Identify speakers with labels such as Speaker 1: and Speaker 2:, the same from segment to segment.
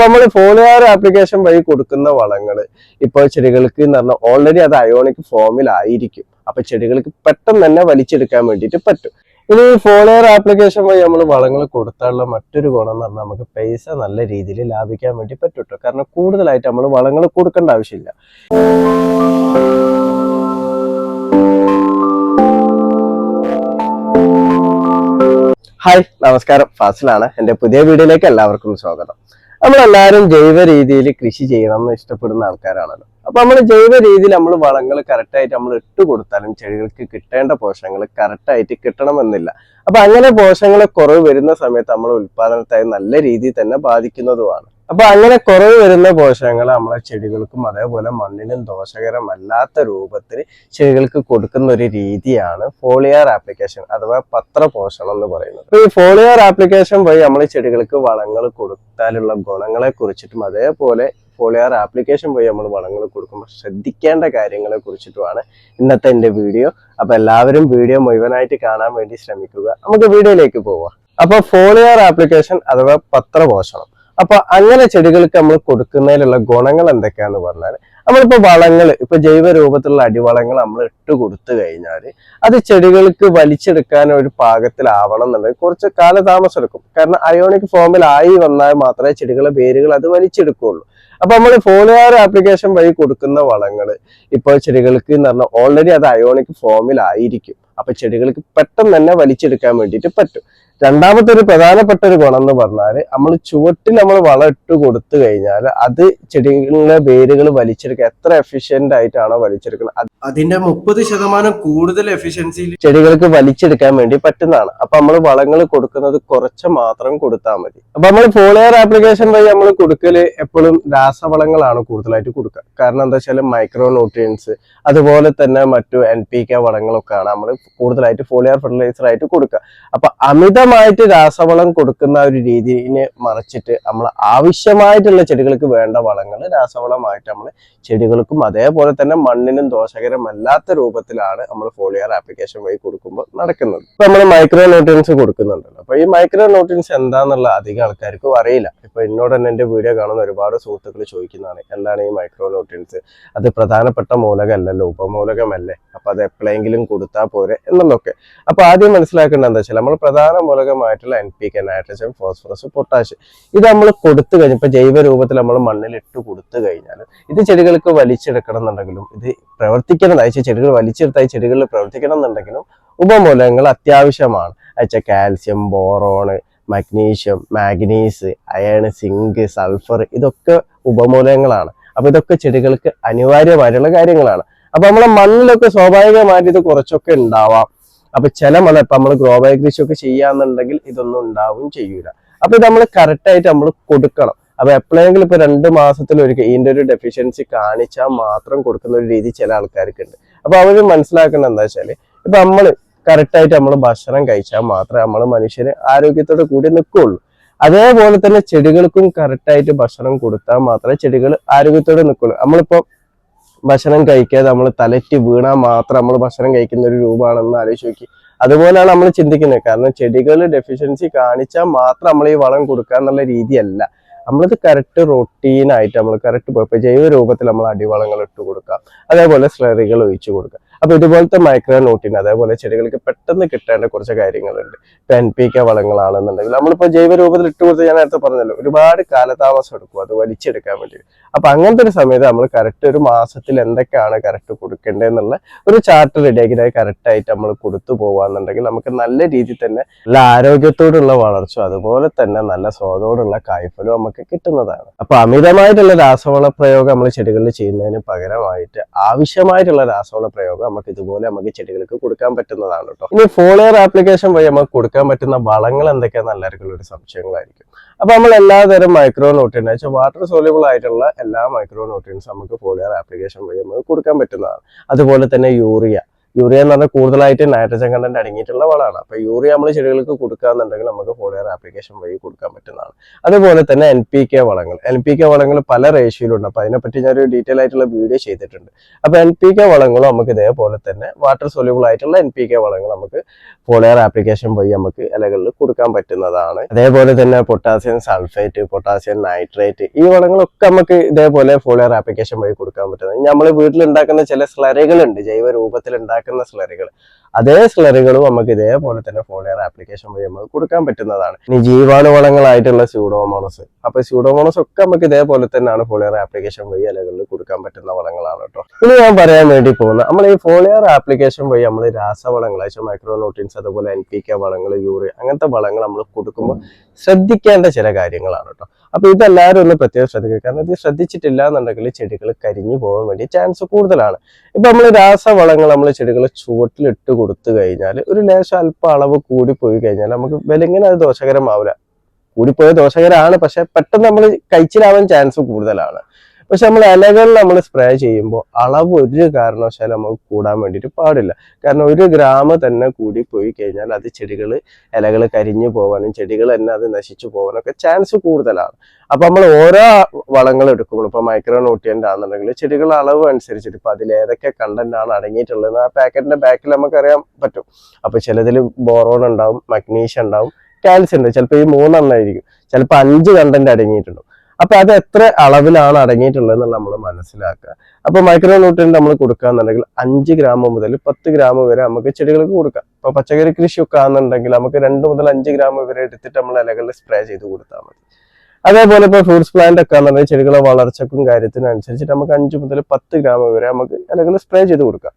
Speaker 1: ഇപ്പൊ നമ്മൾ foliar application വഴി കൊടുക്കുന്ന വളങ്ങൾ ഇപ്പോൾ ചെടികൾക്ക് എന്ന് പറഞ്ഞാൽ ഓൾറെഡി അത് അയോണിക് ഫോമിലായിരിക്കും അപ്പൊ ചെടികൾക്ക് പെട്ടെന്ന് തന്നെ വലിച്ചെടുക്കാൻ വേണ്ടിയിട്ട് പറ്റും. ഇനി ഫോളിയർ ആപ്ലിക്കേഷൻ വഴി നമ്മൾ വളങ്ങൾ കൊടുത്താലുള്ള മറ്റൊരു ഗുണം എന്ന് പറഞ്ഞാൽ നമുക്ക് പൈസ നല്ല രീതിയിൽ ലാഭിക്കാൻ വേണ്ടി പറ്റൂട്ടോ കാരണം കൂടുതലായിട്ട് നമ്മൾ വളങ്ങൾ കൊടുക്കേണ്ട ആവശ്യമില്ല. ഹായ് നമസ്കാരം. ഫാസിലാണ്. എന്റെ പുതിയ വീഡിയോയിലേക്ക് എല്ലാവർക്കും സ്വാഗതം. നമ്മളെല്ലാവരും ജൈവ രീതിയിൽ കൃഷി ചെയ്യണം എന്ന് ഇഷ്ടപ്പെടുന്ന ആൾക്കാരാണല്ലോ. അപ്പൊ നമ്മൾ ജൈവ രീതിയിൽ നമ്മൾ വളങ്ങൾ കറക്റ്റായിട്ട് നമ്മൾ ഇട്ട് കൊടുത്താലും ചെടികൾക്ക് കിട്ടേണ്ട പോഷകങ്ങൾ കറക്റ്റായിട്ട് കിട്ടണമെന്നില്ല. അപ്പൊ അങ്ങനെ പോഷകങ്ങൾ കുറവ് വരുന്ന സമയത്ത് നമ്മൾ ഉൽപാദനത്തെ നല്ല രീതിയിൽ തന്നെ ബാധിക്കുന്നതുമാണ്. അപ്പൊ അങ്ങനെ കുറവ് വരുന്ന പോഷകങ്ങൾ നമ്മളെ ചെടികൾക്കും അതേപോലെ മണ്ണിനും ദോഷകരമല്ലാത്ത രൂപത്തിൽ ചെടികൾക്ക് കൊടുക്കുന്ന ഒരു രീതിയാണ് ഫോളിയർ ആപ്ലിക്കേഷൻ അഥവാ പത്ര പോഷണം എന്ന് പറയുന്നത്. അപ്പൊ ഈ ഫോളിയർ ആപ്ലിക്കേഷൻ വഴി നമ്മൾ ചെടികൾക്ക് വളങ്ങൾ കൊടുത്താലുള്ള ഗുണങ്ങളെ കുറിച്ചിട്ടും അതേപോലെ ഫോളിയർ ആപ്ലിക്കേഷൻ വഴി നമ്മൾ വളങ്ങൾ കൊടുക്കുമ്പോൾ ശ്രദ്ധിക്കേണ്ട കാര്യങ്ങളെ കുറിച്ചിട്ടുമാണ് ഇന്നത്തെ എന്റെ വീഡിയോ. അപ്പൊ എല്ലാവരും വീഡിയോ മുഴുവനായിട്ട് കാണാൻ വേണ്ടി ശ്രമിക്കുക. നമുക്ക് വീഡിയോയിലേക്ക് പോവാം. അപ്പൊ ഫോളിയർ ആപ്ലിക്കേഷൻ അഥവാ പത്രപോഷണം. അപ്പൊ അങ്ങനെ ചെടികൾക്ക് നമ്മൾ കൊടുക്കുന്നതിലുള്ള ഗുണങ്ങൾ എന്തൊക്കെയാന്ന് പറഞ്ഞാൽ നമ്മളിപ്പോ വളങ്ങൾ ഇപ്പൊ ജൈവ രൂപത്തിലുള്ള അടിവളങ്ങൾ നമ്മൾ ഇട്ട് കൊടുത്തു കഴിഞ്ഞാൽ അത് ചെടികൾക്ക് വലിച്ചെടുക്കാൻ ഒരു പാകത്തിലാവണം എന്നുണ്ടെങ്കിൽ കുറച്ച് കാലതാമസം എടുക്കും. കാരണം അയോണിക് ഫോമിൽ ആയി വന്നാൽ മാത്രമേ ചെടികളെ വേരുകൾ അത് വലിച്ചെടുക്കുകയുള്ളൂ. അപ്പൊ നമ്മൾ ഫോളിയാർ ആപ്ലിക്കേഷൻ വഴി കൊടുക്കുന്ന വളങ്ങൾ ഇപ്പോൾ ചെടികൾക്ക് എന്ന് പറഞ്ഞാൽ ഓൾറെഡി അത് അയോണിക് ഫോമിൽ ആയിരിക്കും. അപ്പൊ ചെടികൾക്ക് പെട്ടെന്ന് തന്നെ വലിച്ചെടുക്കാൻ വേണ്ടിയിട്ട് പറ്റും. രണ്ടാമത്തെ ഒരു പ്രധാനപ്പെട്ട ഒരു ഗുണം എന്ന് പറഞ്ഞാൽ നമ്മൾ ചുവട്ടിൽ നമ്മൾ വളം ഇട്ട് കൊടുത്തു കഴിഞ്ഞാൽ അത് ചെടികളിലെ വേരുകൾ വലിച്ചെടുക്കുക എത്ര എഫിഷ്യന്റ് ആയിട്ടാണോ വലിച്ചെടുക്കുന്നത് അത് അതിന്റെ മുപ്പത് ശതമാനം കൂടുതൽ എഫിഷ്യൻസിയിൽ ചെടികൾക്ക് വലിച്ചെടുക്കാൻ വേണ്ടി പറ്റുന്നതാണ്. അപ്പൊ നമ്മൾ വളങ്ങൾ കൊടുക്കുന്നത് കുറച്ച് മാത്രം കൊടുത്താൽ മതി. അപ്പൊ നമ്മൾ ഫോളിയർ ആപ്ലിക്കേഷൻ വഴി നമ്മൾ കൊടുക്കൽ എപ്പോഴും രാസവളങ്ങളാണ് കൂടുതലായിട്ട് കൊടുക്കുക. കാരണം എന്താ വെച്ചാൽ മൈക്രോ ന്യൂട്രിയൻസ് അതുപോലെ തന്നെ മറ്റു എൻ പി കെ വളങ്ങളൊക്കെയാണ് നമ്മൾ കൂടുതലായിട്ട് ഫോളിയർ ഫെർട്ടിലൈസർ ആയിട്ട് കൊടുക്കുക. അപ്പൊ അമിതമായിട്ട് രാസവളം കൊടുക്കുന്ന ഒരു രീതിനെ മറിച്ചിട്ട് നമ്മൾ ആവശ്യമായിട്ടുള്ള ചെടികൾക്ക് വേണ്ട വളങ്ങൾ രാസവളമായിട്ട് നമ്മൾ ചെടികൾക്കും അതേപോലെ തന്നെ മണ്ണിനും ദോഷകരമല്ലാത്ത രൂപത്തിലാണ് നമ്മൾ ഫോളിയർ ആപ്ലിക്കേഷൻ വഴി കൊടുക്കുമ്പോൾ നടക്കുന്നത്. ഇപ്പൊ നമ്മൾ മൈക്രോ ന്യൂട്രിയൻസ് കൊടുക്കുന്നുണ്ടല്ലോ. അപ്പൊ ഈ മൈക്രോ ന്യൂട്രിയൻസ് എന്താന്നുള്ള അധികം ആൾക്കാർക്കും അറിയില്ല. ഇപ്പൊ എന്നോട് തന്നെ എന്റെ വീഡിയോ കാണുന്ന ഒരുപാട് സുഹൃത്തുക്കൾ ചോദിക്കുന്നതാണ് എന്താണ് ഈ മൈക്രോ ന്യൂട്രിയൻസ്? അത് പ്രധാനപ്പെട്ട മൂലകമല്ലല്ലോ ഉപമൂലകമല്ലേ? അപ്പൊ അത് എപ്പോഴെങ്കിലും കൊടുത്താൽ പോരെ? എന്നുള്ളതൊക്കെ. അപ്പൊ ആദ്യം മനസ്സിലാക്കേണ്ടത് എന്താ വെച്ചാൽ നമ്മൾ പ്രധാന മൂലകമായിട്ടുള്ള N P K nitrogen phosphorus potash ഇത് നമ്മൾ കൊടുത്തു കഴിഞ്ഞപ്പോൾ ജൈവ രൂപത്തിൽ നമ്മൾ മണ്ണിൽ ഇട്ട് കൊടുത്തു കഴിഞ്ഞാൽ ഇത് ചെടികൾക്ക് വലിച്ചെടുക്കണം എന്നുണ്ടെങ്കിലും ഇത് പ്രവർത്തിക്കണം അയച്ച ചെടികൾ വലിച്ചെടുത്തായി ചെടികളിൽ പ്രവർത്തിക്കണം എന്നുണ്ടെങ്കിലും ഉപമൂലകങ്ങൾ അത്യാവശ്യമാണ്. അയച്ച calcium boron magnesium manganese iron zinc sulphur ഇതൊക്കെ ഉപമൂലകങ്ങളാണ് അപ്പൊ ഇതൊക്കെ ചെടികൾക്ക് അനിവാര്യമായിട്ടുള്ള കാര്യങ്ങളാണ്. അപ്പൊ നമ്മളെ മണ്ണിലൊക്കെ സ്വാഭാവികമായിട്ട് ഇത് കുറച്ചൊക്കെ ഉണ്ടാവാം. അപ്പൊ ചില മണ്ണ് ഇപ്പൊ നമ്മൾ ഗ്രോ ബാഗ് ഒക്കെ ചെയ്യാന്നുണ്ടെങ്കിൽ ഇതൊന്നും ഉണ്ടാവും ചെയ്യൂല. അപ്പൊ ഇത് നമ്മൾ കറക്റ്റായിട്ട് നമ്മൾ കൊടുക്കണം. അപ്പൊ എപ്പോഴെങ്കിലും ഇപ്പൊ രണ്ട് മാസത്തിൽ ഒരിക്കൽ ഇതിന്റെ ഒരു ഡെഫിഷ്യൻസി കാണിച്ചാൽ മാത്രം കൊടുക്കുന്ന ഒരു രീതി ചില ആൾക്കാർക്ക് ഉണ്ട് അപ്പൊ അവർ മനസ്സിലാക്കേണ്ടത് എന്താ വെച്ചാൽ ഇപ്പൊ നമ്മൾ കറക്റ്റ് ആയിട്ട് നമ്മൾ ഭക്ഷണം കഴിച്ചാൽ മാത്രമേ നമ്മൾ മനുഷ്യന് ആരോഗ്യത്തോടെ കൂടി നിൽക്കുകയുള്ളൂ. അതേപോലെ തന്നെ ചെടികൾക്കും കറക്റ്റായിട്ട് ഭക്ഷണം കൊടുത്താൽ മാത്രമേ ചെടികൾ ആരോഗ്യത്തോടെ നിൽക്കുള്ളൂ നമ്മളിപ്പോ ഭക്ഷണം കഴിക്കാതെ നമ്മൾ തലറ്റി വീണാൽ മാത്രം നമ്മൾ ഭക്ഷണം കഴിക്കുന്ന ഒരു രൂപമാണെന്ന് ആലോചിച്ച് നോക്കി. അതുപോലെയാണ് നമ്മൾ ചിന്തിക്കുന്നത്. കാരണം ചെടികൾ ഡെഫിഷ്യൻസി കാണിച്ചാൽ മാത്രം നമ്മൾ ഈ വളം കൊടുക്കുക എന്നുള്ള രീതിയല്ല. നമ്മളത് കറക്റ്റ് റൊട്ടീനായിട്ട് നമ്മൾ കറക്റ്റ് ഇപ്പോൾ ജൈവ രൂപത്തിൽ നമ്മൾ അടിവളങ്ങൾ ഇട്ട് കൊടുക്കാം അതേപോലെ സ്ലറികൾ ഒഴിച്ചു കൊടുക്കാം അപ്പൊ ഇതുപോലത്തെ മൈക്രോ നോട്ടിന് അതേപോലെ ചെടികൾക്ക് പെട്ടെന്ന് കിട്ടേണ്ട കുറച്ച് കാര്യങ്ങളുണ്ട്. ഇപ്പൊ എൻ പി കെ വളങ്ങളാണെന്നുണ്ടെങ്കിൽ നമ്മളിപ്പോ ജൈവ രൂപത്തിൽ ഇട്ട് കൊടുത്ത് ഞാൻ നേരത്തെ പറഞ്ഞല്ലോ ഒരുപാട് കാലതാമസം എടുക്കും അത് വലിച്ചെടുക്കാൻ വേണ്ടി അപ്പൊ അങ്ങനത്തെ ഒരു സമയത്ത് നമ്മൾ കറക്റ്റ് ഒരു മാസത്തിൽ എന്തൊക്കെയാണ് കറക്റ്റ് കൊടുക്കേണ്ടതെന്നുള്ള ഒരു ചാർട്ട് റെഡിയാക്കി കറക്റ്റ് ആയിട്ട് നമ്മൾ കൊടുത്തു പോവാന്നുണ്ടെങ്കിൽ നമുക്ക് നല്ല രീതിയിൽ തന്നെ നല്ല ആരോഗ്യത്തോടുള്ള വളർച്ച അതുപോലെ തന്നെ നല്ല സ്വാദോടുള്ള കായ്ഫലം നമുക്ക് കിട്ടുന്നതാണ്. അപ്പൊ അമിതമായിട്ടുള്ള രാസവള പ്രയോഗം നമ്മൾ ചെടികളിൽ ചെയ്യുന്നതിന് പകരമായിട്ട് ആവശ്യമായിട്ടുള്ള രാസവള പ്രയോഗം നമുക്ക് ഇതുപോലെ നമുക്ക് ചെടികൾക്ക് കൊടുക്കാൻ പറ്റുന്നതാണ് കേട്ടോ ഇനി ഫോളിയർ ആപ്ലിക്കേഷൻ വഴി നമുക്ക് കൊടുക്കാൻ പറ്റുന്ന വളങ്ങൾ എന്തൊക്കെയാണെന്ന് എല്ലാവർക്കും ഒരു സംശയങ്ങളായിരിക്കും. അപ്പൊ നമ്മൾ എല്ലാതരം മൈക്രോ ന്യൂട്രിയൻ വാട്ടർ സോല്യൂബിൾ ആയിട്ടുള്ള എല്ലാ മൈക്രോ ന്യൂട്രിയൻസ് നമുക്ക് ഫോളിയർ ആപ്ലിക്കേഷൻ വഴി നമുക്ക് കൊടുക്കാൻ പറ്റുന്നതാണ്. അതുപോലെ തന്നെ യൂറിയ യൂറിയ എന്ന് പറഞ്ഞാൽ കൂടുതലായിട്ട് നൈട്രജൻ കണ്ടന്റ് അടങ്ങിയിട്ടുള്ള വളമാണ്. അപ്പൊ യൂറിയ നമ്മൾ ചെടികൾക്ക് കൊടുക്കുകയെന്നുണ്ടെങ്കിൽ നമുക്ക് ഫോളിയർ ആപ്ലിക്കേഷൻ വഴി കൊടുക്കാൻ പറ്റുന്നതാണ്. അതുപോലെ തന്നെ എൻ പി കെ വളങ്ങൾ. എൻ പി കെ വളങ്ങൾ പല റേഷ്യോയിലുണ്ട് അപ്പൊ അതിനെപ്പറ്റി ഞാനൊരു ഡീറ്റെയിൽ ആയിട്ടുള്ള വീഡിയോ ചെയ്തിട്ടുണ്ട്. അപ്പൊ എൻ പി കെ വളങ്ങളും നമുക്ക് ഇതേപോലെ തന്നെ വാട്ടർ സൊല്യൂബിൾ ആയിട്ടുള്ള എൻ പി കെ വളങ്ങൾ നമുക്ക് ഫോളിയർ ആപ്ലിക്കേഷൻ വഴി നമുക്ക് ഇലകളിൽ കൊടുക്കാൻ പറ്റുന്നതാണ്. അതേപോലെ തന്നെ പൊട്ടാസ്യം സൾഫേറ്റ് പൊട്ടാസ്യം നൈട്രേറ്റ് ഈ വളങ്ങളൊക്കെ നമുക്ക് ഇതേപോലെ ഫോളിയർ ആപ്ലിക്കേഷൻ വഴി കൊടുക്കാൻ പറ്റുന്നത് നമ്മൾ വീട്ടിലുണ്ടാക്കുന്ന ചില സ്ലറികളുണ്ട് ജൈവ രൂപത്തിൽ ഉണ്ടാക്കുന്ന സ്ലറികൾ അതേ സ്ലറികളും നമുക്ക് ഇതേപോലെ തന്നെ ഫോളിയർ ആപ്ലിക്കേഷൻ വഴി നമുക്ക് കൊടുക്കാൻ പറ്റുന്നതാണ്. ഇനി ജീവാണുവളങ്ങളായിട്ടുള്ള സ്യൂഡോമോണസ് അപ്പൊ സ്യൂഡോമോണസ് ഒക്കെ നമുക്ക് ഇതേപോലെ തന്നെയാണ് ഫോളിയർ ആപ്ലിക്കേഷൻ വഴി ഇലകളിൽ കൊടുക്കാൻ പറ്റുന്ന വളങ്ങളാണ് കേട്ടോ. ഇനി ഞാൻ പറയാൻ വേണ്ടി പോകുന്നത് നമ്മൾ ഈ ഫോളിയർ ആപ്ലിക്കേഷൻ വഴി നമ്മൾ രാസവളങ്ങൾ അയച്ച മൈക്രോനോട്ടിൻസ് അതുപോലെ എൻ പി കെ വളങ്ങൾ യൂറിയ അങ്ങനത്തെ വളങ്ങൾ നമ്മൾ കൊടുക്കുമ്പോൾ ശ്രദ്ധിക്കേണ്ട ചില കാര്യങ്ങളാണ് കേട്ടോ. അപ്പൊ ഇതെല്ലാവരും ഒന്ന് പ്രത്യേകം ശ്രദ്ധിക്കുക. കാരണം ഇത് ശ്രദ്ധിച്ചിട്ടില്ല എന്നുണ്ടെങ്കിൽ ചെടികൾ കരിഞ്ഞു പോകാൻ വേണ്ടി ചാൻസ് കൂടുതലാണ്. ഇപ്പൊ നമ്മൾ രാസവളങ്ങൾ നമ്മൾ ചെടികൾ ചുവട്ടിലിട്ട് കൊടുത്തു കഴിഞ്ഞാൽ ഒരു ലേശം അല്പ അളവ് കൂടി പോയി കഴിഞ്ഞാൽ നമുക്ക് വിലങ്ങനെ അത് ദോഷകരമാവില്ല. കൂടിപ്പോയ ദോഷകരമാണ് പക്ഷെ പെട്ടെന്ന് നമ്മൾ കഴിച്ചിലാവാൻ ചാൻസ് കൂടുതലാണ്. പക്ഷെ നമ്മൾ ഇലകളിൽ നമ്മൾ സ്പ്രേ ചെയ്യുമ്പോൾ അളവ് ഒരു കാരണവശാലും നമുക്ക് കൂടാൻ വേണ്ടിയിട്ട് പാടില്ല. കാരണം ഒരു ഗ്രാമ തന്നെ കൂടി പോയി കഴിഞ്ഞാൽ അത് ചെടികൾ ഇലകൾ കരിഞ്ഞു പോകാനും ചെടികൾ തന്നെ അത് നശിച്ചു പോകാനൊക്കെ ചാൻസ് കൂടുതലാണ്. അപ്പൊ നമ്മൾ ഓരോ വളങ്ങൾ എടുക്കുമ്പോൾ ഇപ്പൊ മൈക്രോ ന്യൂട്രിയന്റ് ആണെന്നുണ്ടെങ്കിൽ ചെടികളുടെ അളവ് അനുസരിച്ചിട്ട് ഇപ്പൊ അതിൽ ഏതൊക്കെ കണ്ടന്റ് ആണ് അടങ്ങിയിട്ടുള്ളത് ആ പാക്കറ്റിന്റെ ബാക്കിൽ നമുക്കറിയാൻ പറ്റും. അപ്പൊ ചിലതിൽ ബോറോൺ ഉണ്ടാവും മഗ്നീഷ്യം ഉണ്ടാവും കാൽസ്യം ഉണ്ട് ചിലപ്പോൾ ഈ മൂന്നെണ്ണം ആയിരിക്കും. ചിലപ്പോൾ അഞ്ച് കണ്ടന്റ് അടങ്ങിയിട്ടുണ്ടാവും അപ്പൊ അത് എത്ര അളവിലാണ് അടങ്ങിയിട്ടുള്ളത് എന്നുള്ള നമ്മൾ മനസ്സിലാക്കുക. അപ്പൊ മൈക്രോ ന്യൂട്രിയൻ നമ്മൾ കൊടുക്കുകയെന്നുണ്ടെങ്കിൽ അഞ്ച് ഗ്രാം മുതൽ പത്ത് ഗ്രാം വരെ നമുക്ക് ചെടികൾക്ക് കൊടുക്കാം. ഇപ്പൊ പച്ചക്കറി കൃഷിയൊക്കെ ആണെന്നുണ്ടെങ്കിൽ നമുക്ക് രണ്ട് മുതൽ അഞ്ച് ഗ്രാം വരെ എടുത്തിട്ട് നമ്മൾ ഇലകളിൽ സ്പ്രേ ചെയ്ത് കൊടുത്താൽ മതി. അതേപോലെ ഇപ്പൊ ഫ്രൂട്ട്സ് പ്ലാന്റ് ഒക്കെ ആണെന്നുണ്ടെങ്കിൽ ചെടികളെ വളർച്ചക്കും കാര്യത്തിനും അനുസരിച്ചിട്ട് നമുക്ക് അഞ്ച് മുതൽ പത്ത് ഗ്രാം വരെ നമുക്ക് ഇലകൾ സ്പ്രേ ചെയ്ത് കൊടുക്കാം.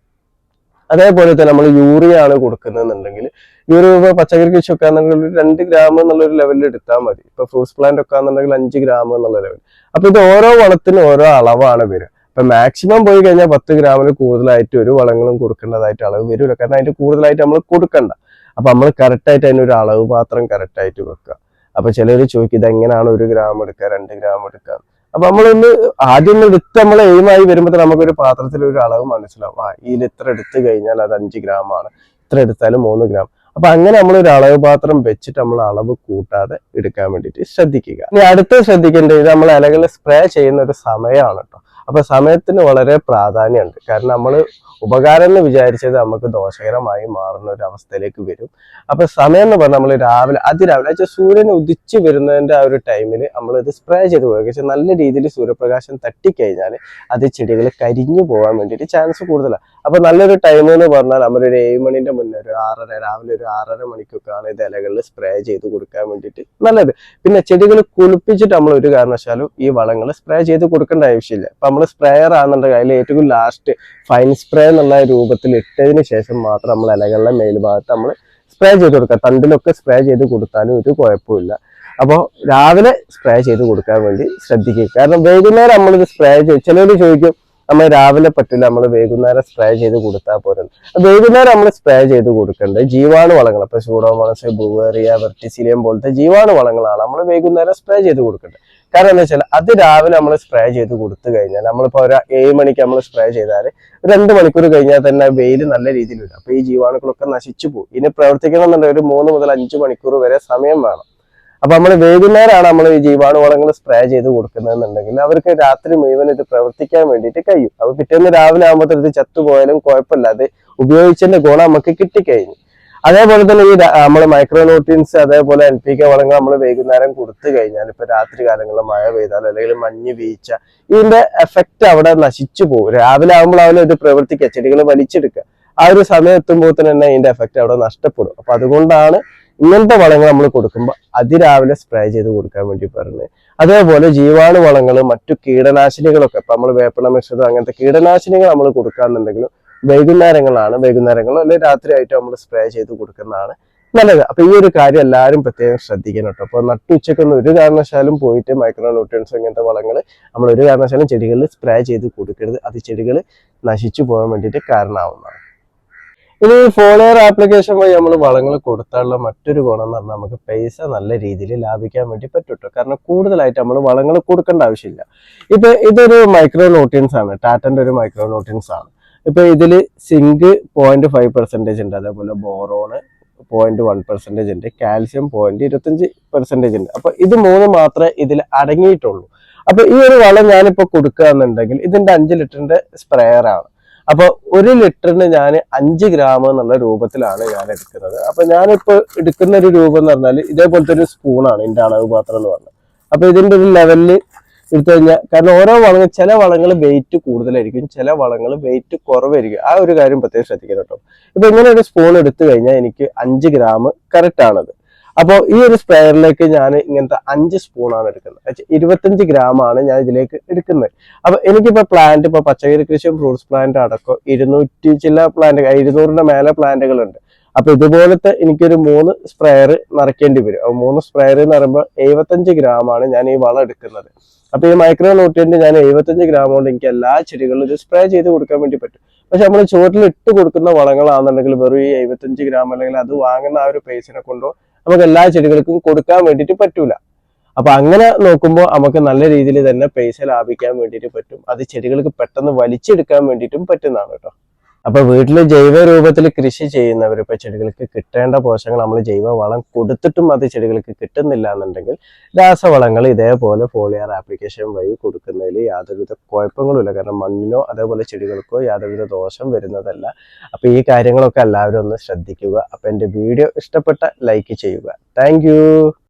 Speaker 1: അതേപോലെ തന്നെ നമ്മൾ യൂറിയ ആണ് കൊടുക്കുന്നതെന്നുണ്ടെങ്കിൽ യൂറിയ ഇപ്പൊ പച്ചക്കറി കൃഷി ഒക്കെ ഒരു രണ്ട് ഗ്രാം എന്നുള്ളൊരു ലെവലിൽ എടുത്താൽ മതി. ഇപ്പൊ ഫ്രൂട്ട്സ് പ്ലാന്റ് ഒക്കെ ആണെന്നുണ്ടെങ്കിൽ അഞ്ച് ഗ്രാം എന്നുള്ള ലെവൽ അപ്പൊ ഇത് ഓരോ വളത്തിനും ഓരോ അളവാണ് വരിക. ഇപ്പൊ മാക്സിമം പോയി കഴിഞ്ഞാൽ പത്ത് ഗ്രാമിൽ കൂടുതലായിട്ട് ഒരു വളങ്ങളും കൊടുക്കേണ്ടതായിട്ട് അളവ് വരില്ല കാരണം അതിന്റെ കൂടുതലായിട്ട് നമ്മൾ കൊടുക്കണ്ട. അപ്പൊ നമ്മൾ കറക്റ്റ് ആയിട്ട് അതിന് ഒരു അളവ് മാത്രം കറക്റ്റ് ആയിട്ട് വെക്കുക. അപ്പൊ ചിലർ ചോദിക്കും ഇത് എങ്ങനെയാണ് ഒരു ഗ്രാം എടുക്കുക രണ്ട് ഗ്രാം എടുക്കുക? അപ്പൊ നമ്മളൊന്ന് ആദ്യം ഒന്ന് എടുത്ത് നമ്മൾ എയിമായി വരുമ്പോൾ നമുക്കൊരു പാത്രത്തിൽ ഒരു അളവ് മനസ്സിലാവും. ആ ഇതിൽ ഇത്ര എടുത്തു കഴിഞ്ഞാൽ അത് അഞ്ച് ഗ്രാം ആണ്. ഇത്ര എടുത്താലും മൂന്ന് ഗ്രാം അപ്പൊ അങ്ങനെ നമ്മൾ ഒരു അളവ് പാത്രം വെച്ചിട്ട് നമ്മൾ അളവ് കൂട്ടാതെ എടുക്കാൻ വേണ്ടിയിട്ട് ശ്രദ്ധിക്കുക. ഇനി അടുത്ത ശ്രദ്ധിക്കേണ്ടത് നമ്മൾ ഇലകൾ സ്പ്രേ ചെയ്യുന്ന ഒരു സമയമാണ് കേട്ടോ അപ്പൊ സമയത്തിന് വളരെ പ്രാധാന്യമുണ്ട്. കാരണം നമ്മൾ ഉപകാരം എന്ന് വിചാരിച്ചത് നമുക്ക് ദോഷകരമായി മാറുന്ന ഒരു അവസ്ഥയിലേക്ക് വരും. അപ്പൊ സമയം എന്ന് പറഞ്ഞാൽ നമ്മൾ രാവിലെ അതിരാവിലെ വെച്ചാൽ സൂര്യൻ ഉദിച്ചു വരുന്നതിന്റെ ആ ഒരു ടൈമിൽ നമ്മൾ ഇത് സ്പ്രേ ചെയ്ത് പോകുക നല്ല രീതിയിൽ സൂര്യപ്രകാശം തട്ടിക്കഴിഞ്ഞാൽ അത് ചെടികൾ കരിഞ്ഞു പോകാൻ വേണ്ടിയിട്ട് ചാൻസ് കൂടുതലാണ് അപ്പൊ നല്ലൊരു ടൈം എന്ന് പറഞ്ഞാൽ നമ്മളൊരു ഏഴ് മണിന്റെ മുന്നേ ഒരു ആറര രാവിലെ ഒരു ആറര മണിക്കൊക്കെയാണ് ഇത് ഇലകളിൽ സ്പ്രേ ചെയ്ത് കൊടുക്കാൻ വേണ്ടിയിട്ട് നല്ലത്. പിന്നെ ചെടികൾ കുളിപ്പിച്ചിട്ട് നമ്മൾ ഒരു കാരണവശാലും ഈ വളങ്ങൾ സ്പ്രേ ചെയ്ത് കൊടുക്കേണ്ട ആവശ്യമില്ല. നമ്മൾ സ്പ്രേയർ ആണെന്നുണ്ടെങ്കിൽ അതിൽ ഏറ്റവും ലാസ്റ്റ് ഫൈൻ സ്പ്രേ എന്നുള്ള രൂപത്തിൽ ഇട്ടതിന് ശേഷം മാത്രം നമ്മൾ ഇലകളുടെ മേൽഭാഗത്ത് നമ്മൾ സ്പ്രേ ചെയ്ത് കൊടുക്കുക. തണ്ടിലൊക്കെ സ്പ്രേ ചെയ്ത് കൊടുത്താലും ഒരു കുഴപ്പമില്ല അപ്പോൾ രാവിലെ സ്പ്രേ ചെയ്ത് കൊടുക്കാൻ വേണ്ടി ശ്രദ്ധിക്കുക. കാരണം വൈകുന്നേരം നമ്മളിത് സ്പ്രേ ചെയ്ത് ചിലർ ചോദിക്കും നമ്മൾ രാവിലെ പറ്റില്ല നമ്മൾ വൈകുന്നേരം സ്പ്രേ ചെയ്ത് കൊടുത്താൽ പോരെ വൈകുന്നേരം നമ്മൾ സ്പ്രേ ചെയ്ത് കൊടുക്കേണ്ടത് ജീവാണു വളങ്ങൾ ഇപ്പൊ സൂഡോമോണസ് ബുവേറിയ വെർട്ടിസിലിയം പോലത്തെ ജീവാണു വളങ്ങളാണ് നമ്മൾ വൈകുന്നേരം സ്പ്രേ ചെയ്ത് കൊടുക്കേണ്ടത്. കാരണം എന്താ വെച്ചാൽ അത് രാവിലെ നമ്മൾ സ്പ്രേ ചെയ്ത് കൊടുത്തു കഴിഞ്ഞാൽ നമ്മളിപ്പോ ഒരു ഏഴ് മണിക്ക് നമ്മൾ സ്പ്രേ ചെയ്താൽ രണ്ട് മണിക്കൂർ കഴിഞ്ഞാൽ തന്നെ വെയിൽ നല്ല രീതിയിൽ വരും. അപ്പൊ ഈ ജീവാണുക്കളൊക്കെ നശിച്ചു പോകും. ഇനി പ്രവർത്തിക്കണം എന്നുണ്ടെങ്കിൽ ഒരു മൂന്ന് മുതൽ അഞ്ച് മണിക്കൂർ വരെ സമയം വേണം. അപ്പൊ നമ്മൾ വൈകുന്നേരമാണ് നമ്മൾ ഈ ജീവാണു വളങ്ങൾ സ്പ്രേ ചെയ്ത് കൊടുക്കുന്നതെന്നുണ്ടെങ്കിൽ അവർക്ക് രാത്രി മുഴുവൻ ഇത് പ്രവർത്തിക്കാൻ വേണ്ടിയിട്ട് കഴിയും. അപ്പൊ പിറ്റേന്ന് രാവിലെ ആകുമ്പോഴത്തേക്ക് ചത്തുപോയാലും കുഴപ്പമില്ല. അത് ഉപയോഗിച്ചതിന്റെ ഗുണം നമുക്ക് കിട്ടിക്കഴിഞ്ഞു. അതേപോലെ തന്നെ ഈ നമ്മൾ മൈക്രോ ന്യൂട്രിയൻസ് അതേപോലെ എൻ പി കെ വളങ്ങൾ നമ്മൾ വൈകുന്നേരം കൊടുത്തു കഴിഞ്ഞാൽ ഇപ്പൊ രാത്രി കാലങ്ങളിൽ മഴ പെയ്താൽ അല്ലെങ്കിൽ മഞ്ഞ് വീഴ്ച ഇതിന്റെ എഫക്റ്റ് അവിടെ നശിച്ചു പോകും. രാവിലെ ആകുമ്പോൾ അവനെ ഇത് പ്രവർത്തിക്കുക ചെടികൾ വലിച്ചെടുക്കുക ആ ഒരു സമയം എത്തുമ്പോൾ തന്നെ ഇതിന്റെ എഫക്റ്റ് അവിടെ നഷ്ടപ്പെടും. അപ്പൊ അതുകൊണ്ടാണ് ഇങ്ങനത്തെ വളങ്ങൾ നമ്മൾ കൊടുക്കുമ്പോൾ അതിരാവിലെ സ്പ്രേ ചെയ്ത് കൊടുക്കാൻ വേണ്ടി പറഞ്ഞത് അതേപോലെ ജീവാണു വളങ്ങൾ മറ്റു കീടനാശിനികളൊക്കെ ഇപ്പൊ നമ്മൾ വേപ്പണ മിശ്രിതം അങ്ങനത്തെ കീടനാശിനികൾ നമ്മൾ കൊടുക്കാന്നുണ്ടെങ്കിലും വൈകുന്നേരങ്ങളാണ്. വൈകുന്നേരങ്ങളോ അല്ലെങ്കിൽ രാത്രിയായിട്ട് നമ്മൾ സ്പ്രേ ചെയ്ത് കൊടുക്കുന്നതാണ് നല്ലത്. അപ്പൊ ഈ ഒരു കാര്യം എല്ലാവരും പ്രത്യേകം ശ്രദ്ധിക്കണം കേട്ടോ. അപ്പൊ നട്ടുച്ചക്കൊന്നും ഒരു കാരണവശാലും പോയിട്ട് മൈക്രോ ന്യൂട്രിയൻസ് ഇങ്ങനത്തെ വളങ്ങൾ നമ്മൾ ഒരു കാരണവശാലും ചെടികളിൽ സ്പ്രേ ചെയ്ത് കൊടുക്കരുത്. അത് ചെടികൾ നശിച്ചു പോകാൻ വേണ്ടിയിട്ട് കാരണമാവുന്നതാണ്. ഇനി ഫോളിയർ ആപ്ലിക്കേഷൻ വഴി നമ്മൾ വളങ്ങൾ കൊടുത്താലുള്ള മറ്റൊരു ഗുണം എന്ന് പറഞ്ഞാൽ നമുക്ക് പൈസ നല്ല രീതിയിൽ ലാഭിക്കാൻ വേണ്ടി പറ്റുംട്ടോ. കാരണം കൂടുതലായിട്ട് നമ്മൾ വളങ്ങൾ കൊടുക്കേണ്ട ആവശ്യമില്ല. ഇപ്പൊ ഇതൊരു മൈക്രോ ന്യൂട്രിയൻസ് ആണ്. ടാറ്റന്റെ ഒരു മൈക്രോ ന്യൂട്രിയൻസ് ആണ്. ഇപ്പൊ ഇതിൽ സിങ്ക് പോയിന്റ് ഫൈവ് പെർസെന്റേജ് ഉണ്ട്. അതേപോലെ ബോറോണ് പോയിന്റ് വൺ പെർസെന്റേജ് ഉണ്ട്. കാൽസ്യം പോയിന്റ് ഇരുപത്തഞ്ച് പെർസെന്റേജ് ഉണ്ട്. അപ്പൊ ഇത് മൂന്ന് മാത്രമേ ഇതിൽ അടങ്ങിയിട്ടുള്ളൂ. അപ്പൊ ഈ ഒരു വളം ഞാനിപ്പോ കൊടുക്കുകയെന്നുണ്ടെങ്കിൽ ഇതിന്റെ അഞ്ച് ലിറ്ററിന്റെ സ്പ്രെയർ ആണ്. അപ്പൊ ഒരു ലിറ്ററിന് ഞാൻ അഞ്ച് ഗ്രാം എന്നുള്ള രൂപത്തിലാണ് ഞാൻ എടുക്കുന്നത്. അപ്പൊ ഞാനിപ്പോ എടുക്കുന്ന ഒരു രൂപം എന്ന് പറഞ്ഞാൽ ഇതേപോലത്തെ ഒരു സ്പൂണാണ് എന്റെ അളവ് പാത്രം എന്ന് പറഞ്ഞത് അപ്പൊ ഇതിന്റെ ഒരു ലെവലിൽ എടുത്തു കഴിഞ്ഞാൽ കാരണം ഓരോ വളങ്ങൾ ചില വളങ്ങൾ വെയിറ്റ് കൂടുതലായിരിക്കും ചില വളങ്ങൾ വെയിറ്റ് കുറവായിരിക്കും. ആ ഒരു കാര്യം പ്രത്യേകം ശ്രദ്ധിക്കണം കേട്ടോ ഇപ്പൊ ഇങ്ങനെ ഒരു സ്പൂൺ എടുത്തു കഴിഞ്ഞാൽ എനിക്ക് അഞ്ച് ഗ്രാം കറക്റ്റ് ആണത്. അപ്പോൾ ഈ ഒരു സ്പ്രെയറിലേക്ക് ഞാൻ ഇങ്ങനത്തെ അഞ്ച് സ്പൂണാണ് എടുക്കുന്നത്. ഇരുപത്തഞ്ച് ഗ്രാം ആണ് ഞാൻ ഇതിലേക്ക് എടുക്കുന്നത്. അപ്പൊ എനിക്കിപ്പോ പ്ലാന്റ് ഇപ്പൊ പച്ചക്കറി കൃഷിയും ഫ്രൂട്ട്സ് പ്ലാന്റ് അടക്കം ഇരുന്നൂറ്റി ചില പ്ലാന്റ് ഇരുന്നൂറിന്റെ മേലെ പ്ലാന്റുകളുണ്ട് അപ്പൊ ഇതുപോലത്തെ എനിക്കൊരു മൂന്ന് സ്പ്രെയർ നിറയ്ക്കേണ്ടി വരും. മൂന്ന് സ്പ്രെയർ എന്ന് പറയുമ്പോൾ എഴുപത്തഞ്ച് ഗ്രാം ആണ് ഞാൻ ഈ വളം എടുക്കുന്നത്. അപ്പൊ ഈ മൈക്രോ ന്യൂട്രിയന്റ് ഞാൻ എഴുപത്തഞ്ച് ഗ്രാം കൊണ്ട് എനിക്ക് എല്ലാ ചെടികളിലും ഒരു സ്പ്രേ ചെയ്ത് കൊടുക്കാൻ വേണ്ടി പറ്റും. പക്ഷെ നമ്മൾ ചുവട്ടിൽ ഇട്ട് കൊടുക്കുന്ന വളങ്ങളാണെന്നുണ്ടെങ്കിൽ വെറും ഈ എഴുപത്തഞ്ച് ഗ്രാം അല്ലെങ്കിൽ അത് വാങ്ങുന്ന ആ ഒരു പേസിനെ കൊണ്ടോ നമുക്ക് എല്ലാ ചെടികൾക്കും കൊടുക്കാൻ വേണ്ടിയിട്ട് പറ്റൂല. അപ്പൊ അങ്ങനെ നോക്കുമ്പോൾ നമുക്ക് നല്ല രീതിയിൽ തന്നെ പൈസ ലാഭിക്കാൻ വേണ്ടിയിട്ട് പറ്റും. അത് ചെടികൾക്ക് പെട്ടെന്ന് വലിച്ചെടുക്കാൻ വേണ്ടിയിട്ടും പറ്റുന്നതാണ് കേട്ടോ. അപ്പൊ വീട്ടിൽ ജൈവ രൂപത്തിൽ കൃഷി ചെയ്യുന്നവർ ഇപ്പൊ ചെടികൾക്ക് കിട്ടേണ്ട പോഷകങ്ങൾ നമ്മൾ ജൈവ വളം കൊടുത്തിട്ടും അത് ചെടികൾക്ക് കിട്ടുന്നില്ല എന്നുണ്ടെങ്കിൽ രാസവളങ്ങൾ ഇതേപോലെ ഫോളിയർ ആപ്ലിക്കേഷൻ വഴി കൊടുക്കുന്നതിൽ യാതൊരുവിധ കുഴപ്പങ്ങളുമില്ല. കാരണം മണ്ണിനോ അതേപോലെ ചെടികൾക്കോ യാതൊരുവിധ ദോഷം വരുന്നതല്ല. അപ്പൊ ഈ കാര്യങ്ങളൊക്കെ എല്ലാവരും ഒന്ന് ശ്രദ്ധിക്കുക. അപ്പൊ എന്റെ വീഡിയോ ഇഷ്ടപ്പെട്ട ലൈക്ക് ചെയ്യുക. താങ്ക്